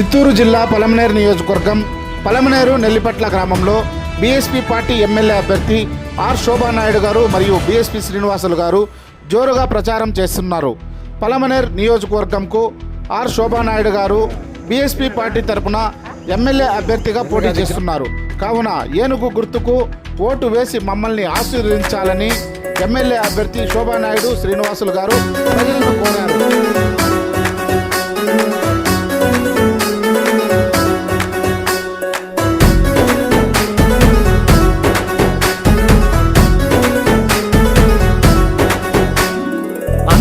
చిత్తూరు జిల్లా పలమనేరు నియోజకవర్గం పలమనేరు నెల్లిపట్ల గ్రామంలో బీఎస్పీ పార్టీ ఎమ్మెల్యే అభ్యర్థి ఆర్ శోభానాయుడు గారు మరియు బీఎస్పీ శ్రీనివాసులు గారు జోరుగా ప్రచారం చేస్తున్నారు. పలమనేర్ నియోజకవర్గంకు ఆర్ శోభానాయుడు గారు బీఎస్పీ పార్టీ తరపున ఎమ్మెల్యే అభ్యర్థిగా పోటీ చేస్తున్నారు. కావున ఏనుగు గుర్తుకు ఓటు వేసి మమ్మల్ని ఆశీర్వదించాలని ఎమ్మెల్యే అభ్యర్థి శోభానాయుడు శ్రీనివాసులు గారు ప్రజలను కోరారు.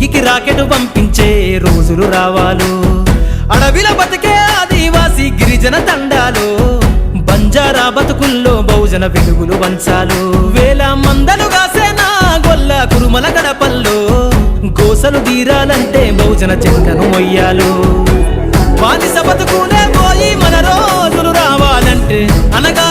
నింగికి రాకెట్ పంపించే రోజులు రావాలు. అడవిల బతికే ఆదివాసి గిరిజన తండాలు బంజారా బతుకుల్లో బహుజన వెలుగులు వంచాలు. వేల మందలు కాసేనా గొల్ల కురుమల గడపల్లో గోసలు తీరాలంటే బహుజన చెంకను మొయ్యాలు. బానిస బతుకునే పోయి మన రోజులు రావాలంటే అనగా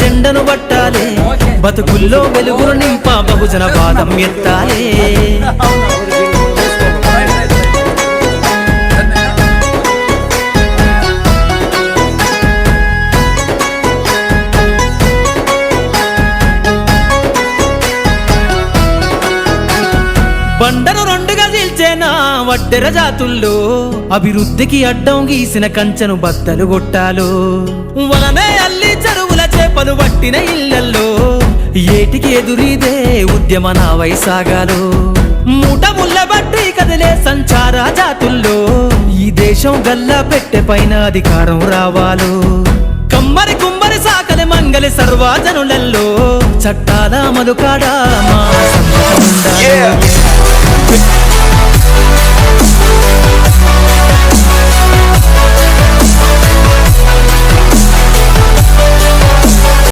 జెండను పట్టాలే. బతుకుల్లో వెలుగులు నింప బహుజన పాదం ఎత్తాలే. బండను రెండుగా చీల్చేనా వడ్డెర జాతుల్లో అభివృద్ధికి అడ్డం గీసిన కంచెను బద్దలు కొట్టాలు వలన పుట్టిన ఇళ్ళల్లో ఏటికి ఎదురీదే ఉద్యమ నా వైసాగాలో. మూట ముళ్ళ బట్టి కదిలే సంచార జాతుల్లో ఈ దేశం గల్లా పెట్టె పైన అధికారం రావాలు. కమ్మరి కుమ్మరి సాకలి మంగలి సర్వజనులలో చట్టాల అమలు కాడా మా